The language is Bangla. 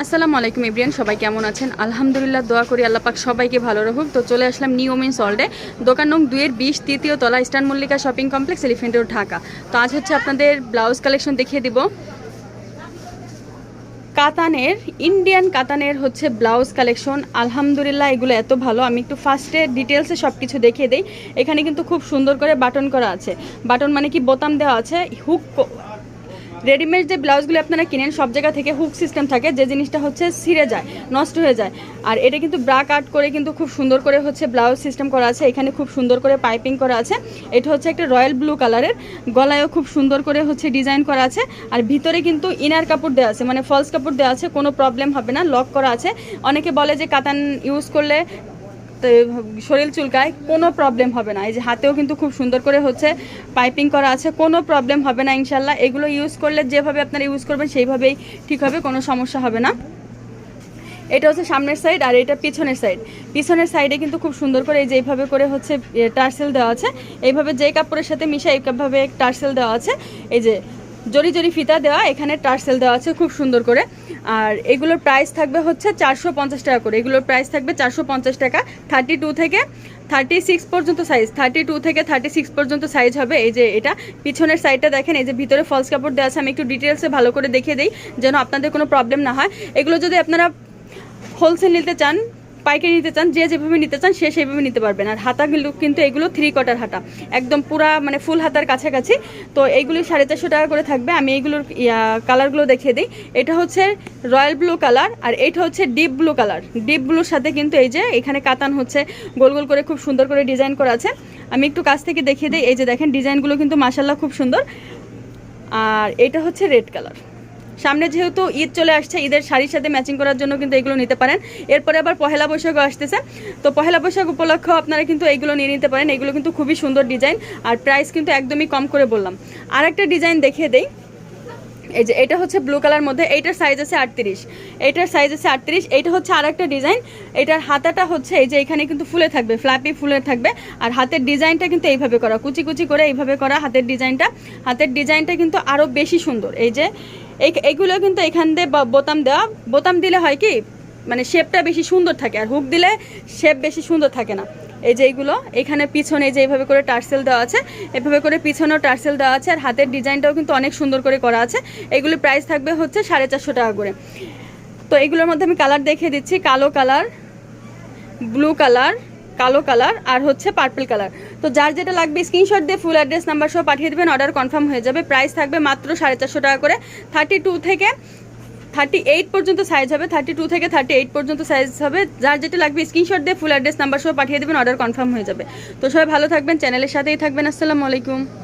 আসসালামু আলাইকুম ইব্রিয়ান, সবাই কেমন আছেন? আলহামদুলিল্লাহ, দোয়া করি আল্লাহ পাক সবাইকে ভালো রাখুক। তো চলে আসলাম নিউ মিন সল্টে দোকান নং দুইয়ের বিশ, তৃতীয় তলা eastern Mallika shopping complex elephant road, Dhaka. তো আজ হচ্ছে আপনাদের ব্লাউজ কালেকশন দেখিয়ে দিব। কাতানের, ইন্ডিয়ান কাতানের হচ্ছে ব্লাউজ কালেকশন। আলহামদুলিল্লাহ, এগুলো এত ভালো। আমি একটু ফার্স্টে ডিটেলসে সব কিছু দেখিয়ে দিই। এখানে কিন্তু খুব সুন্দর করে বাটন করা আছে। বাটন মানে কি? বোতাম দেওয়া আছে। হুক রেডিমেড যে ব্লাউজগুলো আপনারা কিনেন, সব জায়গা থেকে হুক সিস্টেম থাকে, যে জিনিসটা হচ্ছে ছিঁড়ে যায়, নষ্ট হয়ে যায়। আর এটা কিন্তু ব্রা কাট করে কিন্তু খুব সুন্দর করে হচ্ছে ব্লাউজ সিস্টেম করা আছে, এখানে খুব সুন্দর করে পাইপিং করা আছে। এটা হচ্ছে একটা রয়্যাল ব্লু কালারের গলায়ও খুব সুন্দর করে হচ্ছে ডিজাইন করা আছে। আর ভিতরে কিন্তু ইনার কাপড় দেওয়া আছে মানে ফলস কাপড় দেওয়া আছে, কোনো প্রবলেম হবে না লক করা আছে। অনেকে বলে যে কাতান ইউজ করলে শরীর চুলকায়, কোনো প্রবলেম হবে না। এই যে হাতেও কিন্তু খুব সুন্দর করে হচ্ছে পাইপিং করা আছে, কোনো প্রবলেম হবে না ইনশাল্লাহ। এগুলো ইউজ করলে যেভাবে আপনারা ইউজ করবেন, সেইভাবেই ঠিক হবে, কোনো সমস্যা হবে না। এটা হচ্ছে সামনের সাইড আর এটা পিছনের সাইড পিছনের সাইডে কিন্তু খুব সুন্দর করে এই যে এইভাবে করে হচ্ছে টার্সেল দেওয়া আছে। এইভাবে যে কাপড়ের সাথে মিশে এইভাবে টার্সেল দেওয়া আছে। এই যে জরি জরি ফিতা দেওয়া, এখানে টার্সেল দেওয়া আছে খুব সুন্দর করে। আর এগুলোর প্রাইস থাকবে হচ্ছে চারশো পঞ্চাশ টাকা করে। এগুলোর প্রাইস থাকবে চারশো পঞ্চাশ টাকা। থার্টি থেকে থার্টি সিক্স পর্যন্ত সাইজ থার্টি টু থেকে থার্টি সিক্স পর্যন্ত সাইজ হবে। এই যে এটা, পিছনের সাইডটা দেখেন, এই যে ভিতরে ফলস কাপড় দেওয়া আছে, আমি একটু ডিটেলসে ভালো করে দেখিয়ে দিই, যেন আপনাদের কোনো প্রবলেম না হয়। এগুলো যদি আপনারা হোলসেল নিতে চান পাইকারি নিতে চান, যে যেভাবে নিতে চান সে সেইভাবে নিতে পারবেন। আর হাতাগুলো কিন্তু এগুলো থ্রি কোয়ার্টার হাতা। একদম পুরা মানে ফুল হাতার কাছাকাছি। তো এইগুলি সাড়ে চারশো টাকা করে থাকবে। আমি এইগুলোর কালারগুলো দেখিয়ে দিই। এটা হচ্ছে রয়্যাল ব্লু কালার আর এইটা হচ্ছে ডিপ ব্লু কালার ডিপ ব্লুর সাথে কিন্তু এই যে এখানে কাতান হচ্ছে, গোল গোল করে খুব সুন্দর করে ডিজাইন করা আছে। আমি একটু কাছ থেকে দেখিয়ে দিই। এই যে দেখেন ডিজাইনগুলো কিন্তু মাসাল্লাহ খুব সুন্দর। আর এটা হচ্ছে রেড কালার সামনে যেহেতু ঈদ চলে আসছে, ঈদের শাড়ির সাথে ম্যাচিং করার জন্য কিন্তু এগুলো নিতে পারেন। এরপরে আবার পহেলা বৈশাখও আসতেছে। তো পহেলা বৈশাখ উপলক্ষেও আপনারা কিন্তু এইগুলো নিয়ে নিতে পারেন। এগুলো কিন্তু খুবই সুন্দর ডিজাইন আর প্রাইস কিন্তু একদমই কম করে বললাম। আর একটা ডিজাইন দেখিয়ে দেই। এই যে এটা হচ্ছে ব্লু কালার মধ্যে, এইটার সাইজ আছে আটত্রিশ। এইটার সাইজ আছে আটত্রিশ। এইটা হচ্ছে আর একটা ডিজাইন এটার হাতাটা হচ্ছে এই যে এখানে কিন্তু ফুলে থাকবে ফ্ল্যাপি ফুলে থাকবে। আর হাতের ডিজাইনটা কিন্তু এইভাবে করা, কুচি কুচি করে এইভাবে করা হাতের ডিজাইনটা হাতের ডিজাইনটা কিন্তু আরও বেশি সুন্দর। এই যে এই এইগুলো কিন্তু এখান দিয়ে বোতাম দেওয়া, বোতাম দিলে হয় কি মানে শেপটা বেশি সুন্দর থাকে আর হুক দিলে শেপ বেশি সুন্দর থাকে না। এই যে এইগুলো, এখানে পিছনে যে এইভাবে করে টার্সেল দেওয়া আছে, এভাবে করে পিছনেও টার্সেল দেওয়া আছে আর হাতের ডিজাইনটাও কিন্তু অনেক সুন্দর করে করা আছে। এগুলির প্রাইস থাকবে হচ্ছে সাড়ে চারশো টাকা করে। তো এগুলোর মধ্যে আমি কালার দেখিয়ে দিচ্ছি, কালো কালার ব্লু কালার কালো কালার আর হচ্ছে পার্পল কালার তো যার যেটা লাগবে স্ক্রিনশট দিয়ে ফুল অ্যাড্রেস নাম্বার সহ পাঠিয়ে দেবেন অর্ডার কনফার্ম হয়ে যাবে। প্রাইস থাকবে মাত্র সাড়ে চারশো টাকা করে। থার্টি টু থেকে থার্টি এইট পর্যন্ত সাইজ হবে। থার্টি টু থেকে থার্টি এইট পর্যন্ত সাইজ হবে। যার যেটা লাগবে স্ক্রিনশট দিয়ে ফুল অ্যাড্রেস নাম্বার সহ পাঠিয়ে দেবেন অর্ডার কনফার্ম হয়ে যাবে। তো সবাই ভালো থাকবেন চ্যানেলের সাথেই থাকবেন। আসসালামু আলাইকুম।